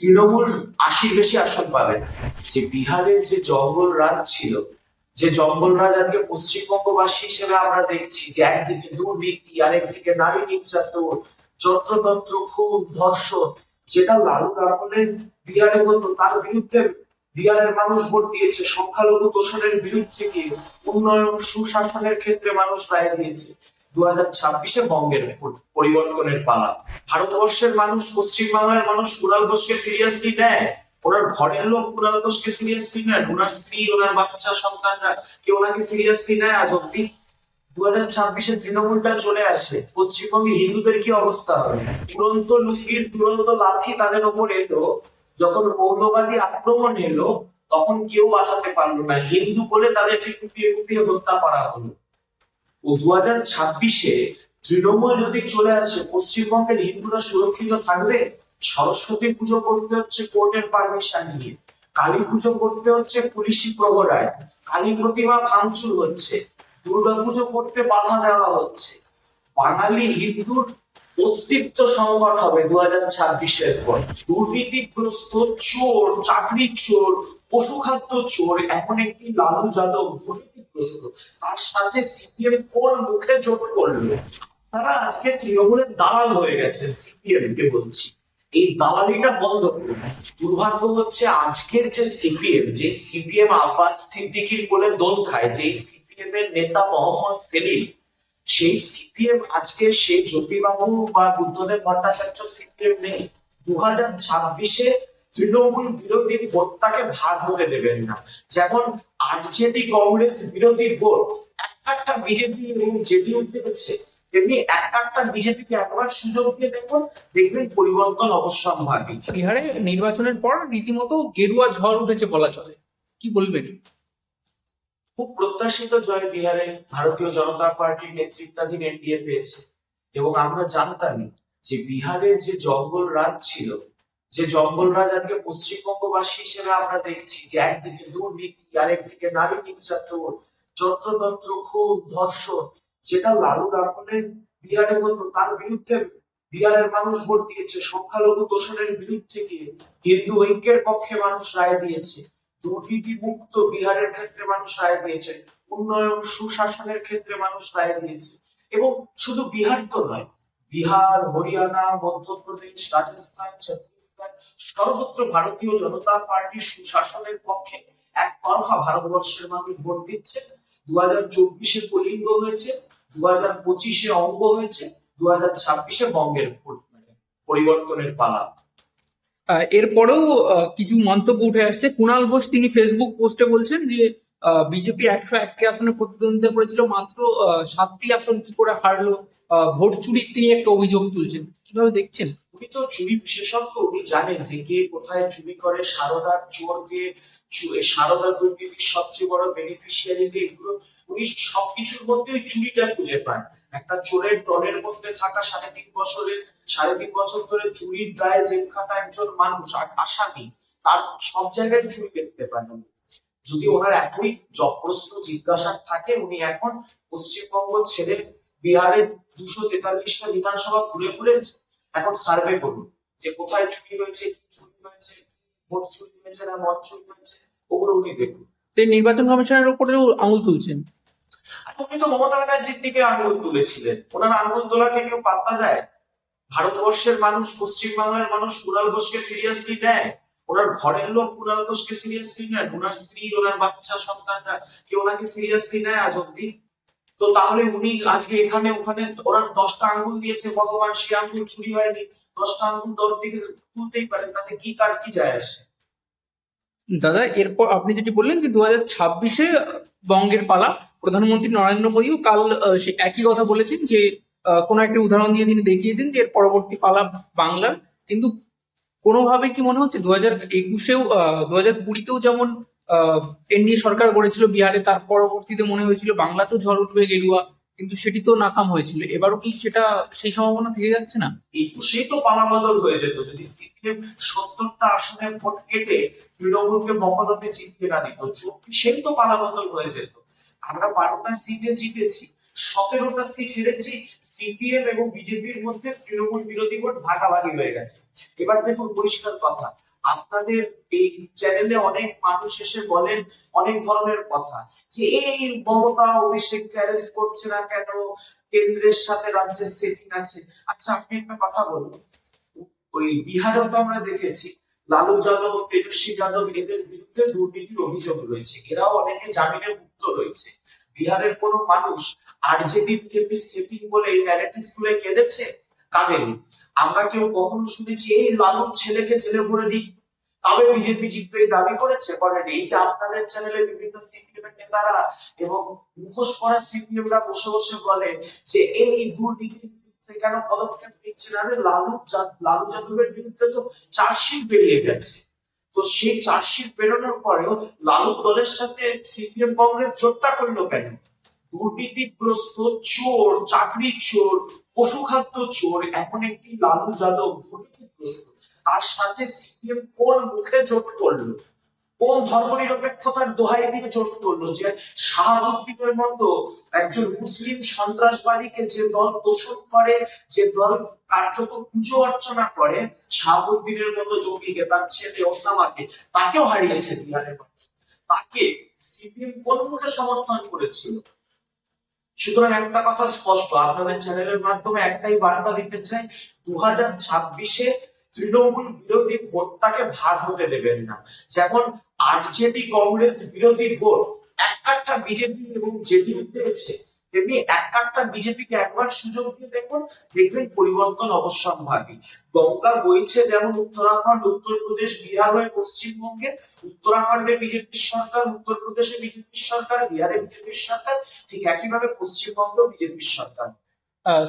তৃণমূল আশির বেশি আসন পাবে। যে বিহারের যে জঙ্গল রাজ ছিল, যে জঙ্গল রাজ আজকে পশ্চিমবঙ্গবাসী হিসেবে আমরা দেখছি যে একদিকে দুর্নীতি, আরেকদিকে নারী নির্যাতন যত্রতন্ত্র খুন, ধর্ষণ, যেটা লালু আমলে বিহারে হতো, তার বিরুদ্ধে বিহারের মানুষ ভোট দিয়েছে সংখ্যালঘু দোষণের বিরুদ্ধে গিয়ে উন্নয়ন, সুশাসনের ক্ষেত্রে মানুষ রায় দিয়েছে দু হাজার ছাব্বিশে বঙ্গের পর- পরিবর্তনের পালা। ভারতবর্ষের মানুষ, পশ্চিমবাংলার মানুষ কুণাল ঘোষকে সিরিয়াসলি নেয়? ওনার ঘরের লোক কুণাল ঘোষকে সিরিয়াসলি নেয়? ওনার স্ত্রী, ওনার বাচ্চা, সন্তানরা কেউ ওনাকে সিরিয়াসলি নেয় আজ অব্দি? দু হাজার ছাব্বিশে তৃণমূলটা চলে আসে। পশ্চিমবঙ্গে হিন্দুদের কি অবস্থা হবে? দুরন্ত লুঙ্গির দুরন্ত লাথি তাদের ওপর এলো। যখন মৌলবাদী আক্রমণ এলো, তখন কেউ বাঁচাতে পারল না। হিন্দু বলে তাদেরকে কুপিয়ে কুপিয়ে হত্যা করা হলো। দু হাজার ছাব্বিশে তৃণমূল যদি চলে আসে, পশ্চিমবঙ্গের হিন্দুরা সুরক্ষিত থাকবে? সরস্বতী পুজো করতে হচ্ছে কোর্টের পারমিশন নিয়ে। কালী পুজো করতে হচ্ছে পুলিশি প্রহরায়। কালী প্রতিমা ভাঙচুর হচ্ছে। দুর্গা পুজো করতে বাধা দেওয়া হচ্ছে। বাঙালি হিন্দুর অস্তিত্ব সংকট হবে দু হাজার ছাব্বিশের পর। দুর্নীতিগ্রস্ত চোর, চাকরি চোর পশুখাদ্য চোর এখন একটি লালু যাদব দুর্নীতিগ্রস্ত তার সাথে সিপিএম কোন মুখে জোট করল? তারা আজকে তৃণমূলের দালাল হয়ে গেছেন সিপিএম কে বলছি। এই দালালিটা বন্ধ করুন। দুর্ভাগ্য হচ্ছে আজকের যে সিপিএম যে সিপিএম আব্বাস সিদ্দিকির বলে দোল খায় যে সিপিএম এর নেতা মোহাম্মদ সেলিম, সেই সিপিএম আজকে সেই জ্যোতিবাবু বা বুদ্ধদেব ভট্টাচার্য সিপিএম নেই। দু হাজার ছাব্বিশে তৃণমূল বিরোধী ভোটটাকে ভাগ হতে দেবেন না। যেমন আরজেডি কংগ্রেস বিরোধী ভোট এক একটা বিজেপি এবং জেডিইউ পেয়েছে তেমনি এক একটা বিজেপিকে একবার সুযোগ দিয়ে দেখুন দেখবেন পরিবর্তন অবশ্যম্ভাবী। বিহারে নির্বাচনের পর রীতিমতো গেরুয়া ঝড় উঠেছে বলা চলে। কি বলবেন খুব প্রত্যাশিত জয় বিহারে ভারতীয় জনতা পার্টির নেতৃত্বাধীন এনডিএ পেয়েছে। এবং আমরা জানতামই যে বিহারের যে জঙ্গল রাজ ছিল যে জঙ্গল রাজ আজকে পশ্চিমবঙ্গবাসী হিসেবে আমরা দেখছি যে একদিকে দুর্নীতি, আরেকদিকে নারী নির্যাতন যত্রতন্ত্র খুন, ধর্ষণ, যেটা লালু আমলে বিহারে হতো, তার বিরুদ্ধে বিহারের মানুষ ভোট দিয়েছে, সংখ্যালঘু দোষণের বিরুদ্ধে গিয়ে হিন্দু ঐক্যের পক্ষে মানুষ রায় দিয়েছে, দুর্নীতি মুক্ত বিহারের ক্ষেত্রে মানুষ রায় দিয়েছে, উন্নয়ন সুশাসনের ক্ষেত্রে মানুষ রায় দিয়েছে, এবং শুধু বিহার তো নয় বিহার, হরিয়ানা, মধ্যপ্রদেশ, রাজস্থান, ছত্তিশগড়, সর্বত্র ভারতীয় জনতা পার্টির সুশাসনের পক্ষে একতরফা ভারতবর্ষের মানুষ ভোট দিচ্ছে। দু হাজার চব্বিশে কলিঙ্গ হয়েছে দু হাজার পঁচিশে অঙ্গ হয়েছে দু হাজার ছাব্বিশে বঙ্গের মানে পরিবর্তনের পালা। এরপরেও কিছু মন্তব্য উঠে আসছে। কুণাল ঘোষ, তিনি ফেসবুক পোস্টে বলছেন যে বিজেপি একশো একটি আসনে প্রতিদ্বন্দ্বিতা করেছিল, মাত্র সাতটি আসন কি করে হারলো? ভোট চুরির তিনি একটা অভিযোগ তুলছেন। কীভাবে দেখছেন? উনি তো চুরি বিশেষজ্ঞ, উনি জানেন যে কে কোথায় চুরি করে সারদার চোরকে সারদা দুর্নীতির সবচেয়ে বড় বেনিফিশিয়ারি এগুলো, উনি সবকিছুর মধ্যে ওই চুরিটা খুঁজে পান। একটা চোরের দলের মধ্যে থাকা সাড়ে তিন বছরের, সাড়ে তিন বছর ধরে চুরির দায়ে জেল খাটা একজন মানুষ আসামি, তার সব জায়গায় চুরি দেখতে পান উনি। যদি ওনার একই জ- প্রশ্ন জিজ্ঞাসা থাকে, উনি এখন পশ্চিমবঙ্গ ছেড়ে বিহারের দুশো তেতাল্লিশটা বিধানসভা ঘুরে ঘুরে এখন সার্ভে করুন যে কোথায় চুরি হয়েছে কি চুরি হয়েছে ভোট চুরি হয়েছে না মদ চুরি হয়েছে ওগুলো উনি দেখুন। নির্বাচন কমিশনের উপরেও আঙুল তুলছেন? উনি তো মমতা ব্যানার্জির দিকে আঙুল তুলেছিলেন। ওনার আঙুল তোলাকে কেউ পাত্তা দেয়? ভারতবর্ষের মানুষ পশ্চিমবাংলার মানুষ কুণাল ঘোষকে সিরিয়াসলি নেয়? ওনার ঘরের লোক কুণাল ঘোষকে সিরিয়াসলি নেন ওনার স্ত্রী ওনার বাচ্চা সন্তানরা কেউ ওনাকে সিরিয়াসলি নেয় আজ অব্দি তো তাহলে উনি আজকে এখানে, ওখানে ওনার দশটা আঙ্গুল দিয়েছে, ভগবান সে আঙ্গুল চুরি হয়নি। দশটা আঙ্গুল দশ দিকে তুলতেই পারেন, তাতে কি কাজ, কি যায় আসে? দাদা, এরপর আপনি যেটি বললেন যে দু হাজার ছাব্বিশে বঙ্গের পালা, প্রধানমন্ত্রী নরেন্দ্র মোদীও কাল সে একই কথা বলেছেন যে কোনো একটা উদাহরণ দিয়ে তিনি দেখিয়েছেন যে এর পরবর্তী পালা বাংলার। কিন্তু কোনোভাবে কি মনে হচ্ছে দু হাজার একুশেও দু হাজার কুড়িতেও যেমন এনডিএ সরকার গড়েছিল বিহারে, তার পরবর্তীতে মনে হয়েছিল বাংলাতেও ঝড় উঠবে গেরুয়া, কিন্তু সেটি তো নাকাম হয়েছিল। এবারও কি সেটা সেই সম্ভাবনা থেকে যাচ্ছে না? একুশেই তো পালাবদল হয়ে যেত। যদি সিপিএম সত্তরটা আসনে ভোট কেটে তৃণমূলকে বকলতে জিতিয়ে না দিত চব্বিশেই তো পালাবদল হয়ে যেত। আমরা বারোটা সিটে জিতেছি, সতেরোটা সিট হেরেছি, সিপিএম এবং বিজেপির মধ্যে তৃণমূল বিরোধী ভোট ভাগাভাগি হয়ে গেছে। এবার দেখুন পরিষ্কার কথা আপনাদের এই চ্যানেলে অনেক মানুষ এসে বলেন অনেক ধরনের কথা যে, এই মমতা অভিষেককে অ্যারেস্ট করছে না কেন? কেন্দ্রের সাথে রাজ্যের সেটিং আছে। আচ্ছা আপনি একটা কথা বলুন। ওই বিহারেও তো আমরা দেখেছি, লালু যাদব, তেজস্বী যাদব এদের বিরুদ্ধে দুর্নীতির অভিযোগ রয়েছে। এরাও অনেকে জামিনে মুক্ত রয়েছে। বিহারের কোনো মানুষ আরজেডি বিজেপি সেটিং বলে এই ন্যারেটিভ তুলে কেঁদেছে? কাঁদেনি আমরা কেউ কখনো শুনেছি, এই লালুর ছেলেকে জেলে ভরে দিই তবে বিজেপি জিতবে দাবি করেছে। করেনি এই যে আপনাদের চ্যানেলে বিভিন্ন সিপিএম এর নেতারা এবং মুখোশ পরা সিপিএম রা বসে বসে বলে যে, এই দুর্নীতির বিরুদ্ধে কেন পদক্ষেপ নিচ্ছে না লালু লালু যাদবের বিরুদ্ধে তো চার্জশিট বেরিয়ে গেছে। তো সেই চার্জশিট বেরোনোর পরেও লালু দলের সাথে সিপিএম কংগ্রেস জোটটা করল কেন? দুর্নীতিগ্রস্ত চোর, চাকরি চোর পশুখাদ্য চোর, এমন একটি লালু যাদব দুর্নীতিগ্রস্ত তার সাথে সিপিএম কোন মুখে জোট করল? কোন ধর্মনিরপেক্ষতার দোহাই দিয়ে জোট করল যে শাহাবুদ্দিনের মতো একজন মুসলিম সন্ত্রাসবাদীকে যে দল পোষণ করে, যে দল কার্যত পুজো অর্চনা করে, শাহাবুদ্দিনের মতো জঙ্গিকে, তার ছেলে ওসামাকে, তাকেও হারিয়েছে বিহারের মানুষ। তাকে সিপিএম কোন মুখে সমর্থন করেছিল? সুতরাং একটা কথা স্পষ্ট, আপনাদের চ্যানেলের মাধ্যমে একটাই বার্তা দিতে চাই দু হাজার ছাব্বিশে তৃণমূল বিরোধী ভোটটাকে ভাগ হতে দেবেন না। যেমন আরজেডি কংগ্রেস বিরোধী ভোট এক বিজেপি এবং জেডিইউ পেয়েছে। তেমনি এক কাঠটা বিজেপিকে একবার সুযোগ দিয়ে দেখুন, দেখবেন পরিবর্তন অবশ্যম্ভাবী। গঙ্গা বইছে যেমন উত্তরাখণ্ড, উত্তরপ্রদেশ, বিহার হয়ে পশ্চিমবঙ্গে। উত্তরাখণ্ডে বিজেপির সরকার, উত্তরপ্রদেশে বিজেপির সরকার, বিহারে বিজেপির সরকার, ঠিক একইভাবে পশ্চিমবঙ্গেও বিজেপির সরকার।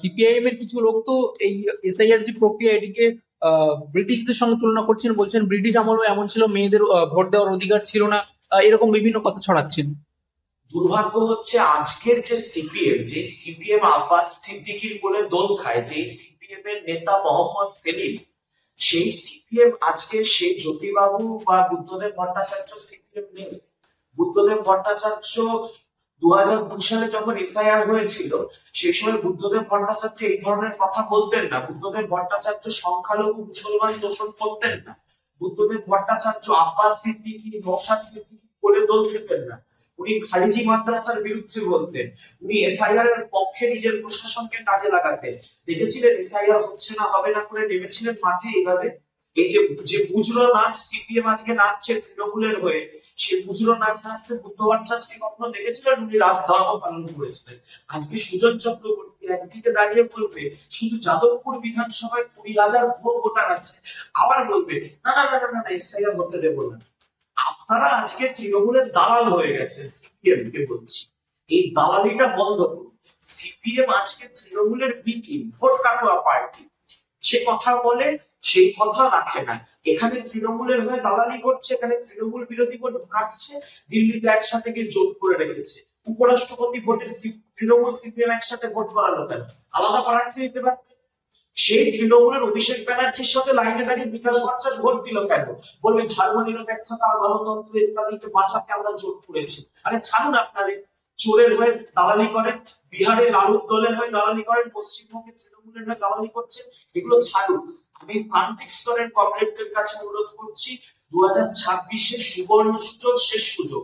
সিপিআইএম এর কিছু লোক তো এই এসআইআর যে প্রক্রিয়া, এটিকে ব্রিটিশদের সঙ্গে তুলনা করছেন, বলছেন ব্রিটিশ আমলেও এমন ছিল, মেয়েদের ভোট দেওয়ার অধিকার ছিল না। এরকম বিভিন্ন কথা ছড়াচ্ছেন। দুর্ভাগ্য হচ্ছে আজকের যে সিপিএম যে সিপিএম আব্বাস সিদ্দিকির বলে দোল খায় যে সিপিএম এর নেতা মোহাম্মদ সেলিম, সেই সিপিএম আজকে সেই জ্যোতিবাবু বা বুদ্ধদেব ভট্টাচার্য সিপিএম নেই। বুদ্ধদেব ভট্টাচার্য দু হাজার দুই সালে যখন এসআইআর হয়েছিল, সেই সময় বুদ্ধদেব ভট্টাচার্য এই ধরনের কথা বলতেন না। বুদ্ধদেব ভট্টাচার্য সংখ্যালঘু মুসলমান দোষণ করতেন না। বুদ্ধদেব ভট্টাচার্য আব্বাস সিদ্দিকি নৌসাদ সিদ্দিকি করে দোল খেতেন না। উনি খারিজি মাদ্রাসার বিরুদ্ধে বলতেন। উনি এসআইআর এর পক্ষে নিজের প্রশাসনকে কাজে লাগাতেন। দেখেছিলেন এসআইআর হচ্ছে না, হবে না করে নেমেছিলেন মাঠে এইভাবে। এই যে যে বুজরো নাচ, সিপিএম আজকে নাচছে তৃণমূলের হয়ে সেই বুজরো নাচ নাচতে বুদ্ধ ভট্টাচার্যকে কখনো দেখেছিলেন? উনি রাজধর্ম পালন করেছিলেন। আজকে সুজন চক্রবর্তী একদিকে দাঁড়িয়ে বলবে, শুধু যাদবপুর বিধানসভায় কুড়ি হাজার ভুয়ো ভোটার আছে। আবার বলবে না না না না না, এসআইআর হতে দেবো না। আপনারা আজকে তৃণমূলের দালাল হয়ে গেছেন সিপিএম কে বলছি। এই দালালিটা বন্ধ করুন। সিপিএম আজকে তৃণমূলের বিকি ভোট কাটোয়া পার্টি। সে কথা বলে, সেই কথা রাখে না। এখানে তৃণমূলের হয়ে দালালি করছে, এখানে তৃণমূল বিরোধী ভোট কাটছে দিল্লিতে একসাথে গিয়ে জোট করে রেখেছে। উপরাষ্ট্রপতি ভোটে তৃণমূল সিপিএম একসাথে ভোট করালো কেন? আলাদা প্রার্থী দিতে পারতেন সেই তৃণমূলের অভিষেক ব্যানার্জির সাথে লাইনে দাঁড়িয়ে বিকাশ ভট্টাচার্য ভোট দিল কেন? বলবে ধর্ম নিরপেক্ষতা, গণতন্ত্র ইত্যাদিকে বাঁচাতে আমরা জোট করেছি। আরে ছাড়ুন আপনারে। চোরের হয়ে দালালি করেন বিহারে লালুর দলের হয়ে দালালি করেন, পশ্চিমবঙ্গে তৃণমূলের হয়ে দালালি করছেন, এগুলো ছাড়ুন। আমি প্রান্তিক স্তরের কমরেডদের কাছে অনুরোধ করছি দু হাজার ছাব্বিশে সুবর্ণ সুযোগ, শেষ সুযোগ।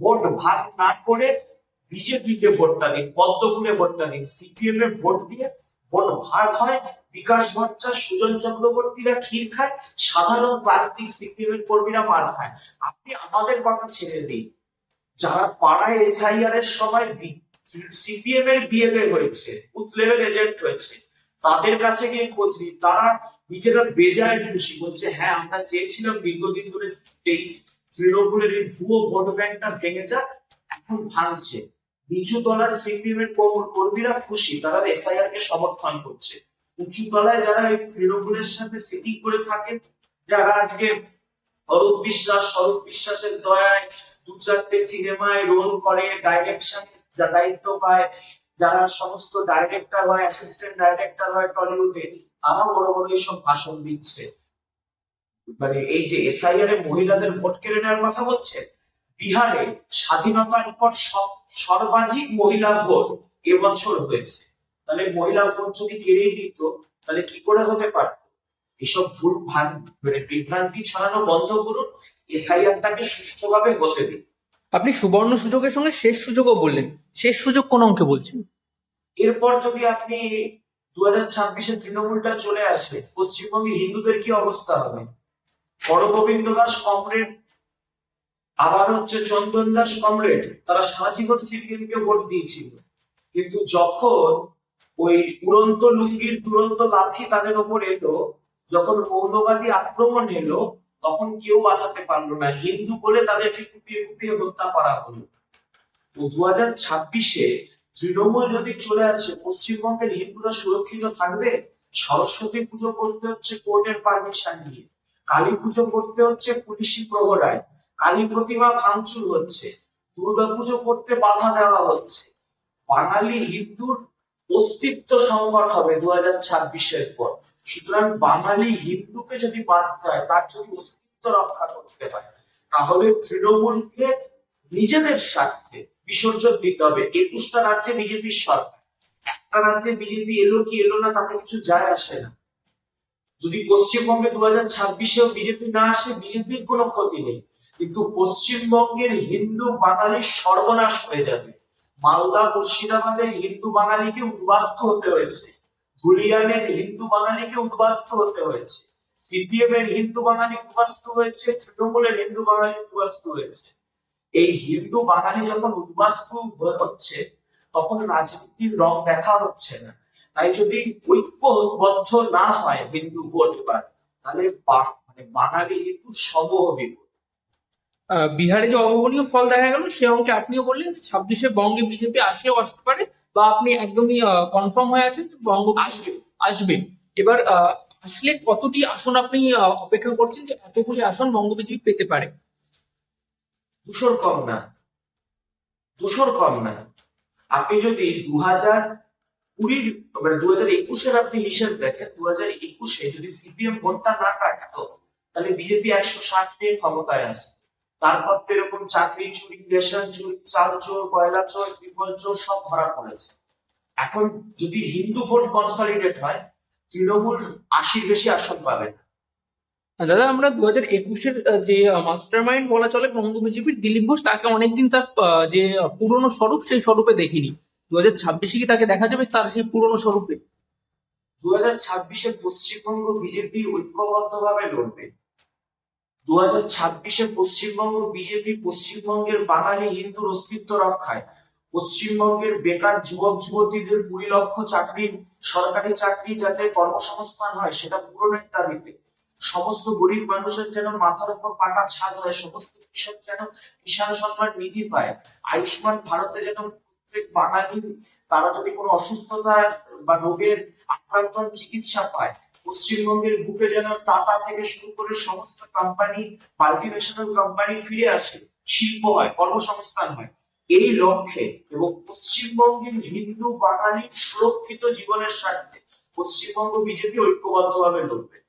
ভোট ভাগ না করে বিজেপিকে ভোটটা দিন, পদ্মফুলে ভোটটা দিন সিপিএম এর ভোট দিয়ে ভোট ভাগ হয়, বিকাশ ভট্টাচার্য সুজন চক্রবর্তীরা ক্ষীর খায়, সাধারণ প্রান্তিক সিপিএম এর কর্মীরা মার খায়। আপনি আমাদের কথা ছেড়ে দিন। যারা পাড়ায় এসআইআর এর সময় সিপিএম এর বিএলএ হয়েছে, বুথ লেভেল এজেন্ট হয়েছে, তাদের কাছে গিয়ে খোঁজ নিন। তারা নিজেরা বেজায় খুশি বলছে হ্যাঁ আমরা চেয়েছিলাম দীর্ঘদিন ধরে এই তৃণমূলের এই ভুয়ো ভোট ব্যাংকটা ভেঙে যাক, এখন ভাঙছে। নিচু তলার সিপিএম এর কর্মীরা খুশি, তারা এসআইআর কে সমর্থন করছে। উঁচু তলায় যারা এই তৃণমূলের সাথে সেটিং করে থাকেন, যারা আজকে অরূপ বিশ্বাস, স্বরূপ বিশ্বাসের দয়ায় দু চারটে সিনেমায় রোল করে ডাইরেকশন দায়িত্ব পায়, যারা সমস্ত ডাইরেক্টর হয় অ্যাসিস্ট্যান্ট ডাইরেক্টর হয় টলিউডে তারা বড় বড় এইসব ভাষণ দিচ্ছে। মানে এই যে এসআইআর এ মহিলাদের ভোট কেড়ে নেওয়ার কথা বলছে বিহারে স্বাধীনতার পর সব- সর্বাধিক মহিলা ভোট এবছর হয়েছে। তাহলে মহিলা ভোট যদি কেড়ে নিত তাহলে কি করে হতে পারত? এসব ভুল মানে বিভ্রান্তি ছড়ানো বন্ধ করুন এসআইআরটাকে সুষ্ঠুভাবে হতে দিন। আপনি সুবর্ণ সুযোগের সঙ্গে শেষ সুযোগও বললেন। শেষ সুযোগ কোন অঙ্কে বলছেন? এরপর যদি আপনি দু হাজার ছাব্বিশে তৃণমূলটা চলে আসে পশ্চিমবঙ্গে হিন্দুদের কি অবস্থা হবে? হরগোবিন্দ দাস কমরেড আবার হচ্ছে চন্দন দাস কমরেড, তারা সারা জীবন সিপিএম কে ভোট দিয়েছিল। কিন্তু যখন ওই উড়ন্ত লুঙ্গির দুরন্ত লাথি তাদের ওপর এলো, যখন মৌলবাদী আক্রমণ এলো, তখন কেউ বাঁচাতে পারল না। হিন্দু বলে তাদেরকে কুপিয়ে কুপিয়ে হত্যা করা হলো। তো দু হাজার ছাব্বিশে তৃণমূল যদি চলে আসে, পশ্চিমবঙ্গের হিন্দুরা সুরক্ষিত থাকবে? সরস্বতী পুজো করতে হচ্ছে কোর্টের পারমিশন নিয়ে। কালী পুজো করতে হচ্ছে পুলিশি প্রহরায়। কালী প্রতিমা ভাঙচুর হচ্ছে, দুর্গা পুজো করতে বাধা দেওয়া হচ্ছে। বাঙালি হিন্দুর অস্তিত্ব সংকট হবে দু হাজার ছাব্বিশের পর। সুতরাং বাঙালি হিন্দুকে যদি বাঁচতে হয়, তার যদি অস্তিত্ব রক্ষা করতে হয়, তাহলে তৃণমূলকে নিজেদের স্বার্থে বিসর্জন দিতে হবে। একুশটা রাজ্যে বিজেপির সরকার। একটা রাজ্যে বিজেপি এলো কি এলো না, তাতে কিছু যায় আসে না। যদি পশ্চিমবঙ্গে দু হাজার ছাব্বিশেও বিজেপি না আসে, বিজেপির কোনো ক্ষতি নেই। কিন্তু পশ্চিমবঙ্গের হিন্দু বাঙালির সর্বনাশ হয়ে যাবে। মালদা, মুর্শিদাবাদের হিন্দু বাঙালিকে উদ্বাস্ত হতে হয়েছে। ধুলিয়ানের হিন্দু বাঙালিকে উদ্বাস্ত হতে হয়েছে। সিপিএম এর হিন্দু বাঙালি উদ্বাস্ত হয়েছে, তৃণমূলের হিন্দু বাঙালি উদ্বাস্ত হয়েছে। এই হিন্দু বাঙালি যখন উদ্বাস্ত হচ্ছে, তখন রাজনীতির রং দেখা হচ্ছে না। তাই যদি ঐক্যবদ্ধ না হয় হিন্দু ভোট এবার, তাহলে মানে বাঙালি হিন্দু সমূহ বিপদ। বিহারে যে অভাবনীয় ফল দেখা গেল সে অঙ্কে আপনিও বললেন যে ছাব্বিশে বঙ্গে বিজেপি আসলেও আসতে পারে বা আপনি একদমই কনফার্ম হয়ে আছেন যে বঙ্গ আসবে। আসবে। এবার আসলে কতটি আসন আপনি অপেক্ষা করছেন যে এতগুলি আসন বঙ্গ বিজেপি পেতে পারে? দুশোর কম না। দুশোর কম না। আপনি যদি দু হাজার কুড়ির মানে দু হাজার একুশের আপনি হিসেব দেখেন দু হাজার একুশে যদি সিপিএম ভোটটা না কাটতো তাহলে বিজেপি একশো ষাট নিয়ে ক্ষমতায় আসতো। তারপর তো এরকম চাকরি চুরি রেশন চুরি চাল চোর কয়লা চোর ত্রিপল চোর সব ধরা পড়েছে। এখন যদি হিন্দু ভোট কনসলিডেট হয় তৃণমূল আশির বেশি আসন পাবে না। দাদা আমরা দু হাজার একুশের যে মাস্টার মাইন্ড বলা চলে বঙ্গ বিজেপির দিলীপ ঘোষ তাকে অনেকদিন তার যে পুরনো স্বরূপ সেই স্বরূপে দেখিনি। দু হাজার ছাব্বিশে কি তাকে দেখা যাবে? তার সেই পুরনো স্বরূপে। দু হাজার ছাব্বিশে পশ্চিমবঙ্গ বিজেপি ঐক্যবদ্ধভাবে লড়বে। দু হাজার ছাব্বিশে পশ্চিমবঙ্গ বিজেপি পশ্চিমবঙ্গের বাঙালি হিন্দুর অস্তিত্ব রক্ষায়। পশ্চিমবঙ্গের বেকার যুবক, যুবতীদের কুড়ি লক্ষ চাকরির, সরকারি চাকরি যাতে কর্মসংস্থান হয়, সেটা পূরণের দাবিতে সমস্ত গরিব মানুষের যেন মাথার উপর পাকা ছাদ হয়, সমস্ত কৃষক যেন কিষাণ সম্মান নিধি পায়, আয়ুষ্মান ভারতে যেন প্রত্যেক বাঙালি তারা যদি কোনো অসুস্থতা বা রোগের আক্রান্ত চিকিৎসা পায় পশ্চিমবঙ্গের বুকে যেন টাটা থেকে শুরু করে সমস্ত কোম্পানি মাল্টিন্যাশনাল কোম্পানি ফিরে আসে, শিল্প হয়, কর্মসংস্থান হয়। এই লক্ষ্যে এবং পশ্চিমবঙ্গের হিন্দু বাঙালির সুরক্ষিত জীবনের স্বার্থে পশ্চিমবঙ্গ বিজেপি ঐক্যবদ্ধভাবে লড়বে।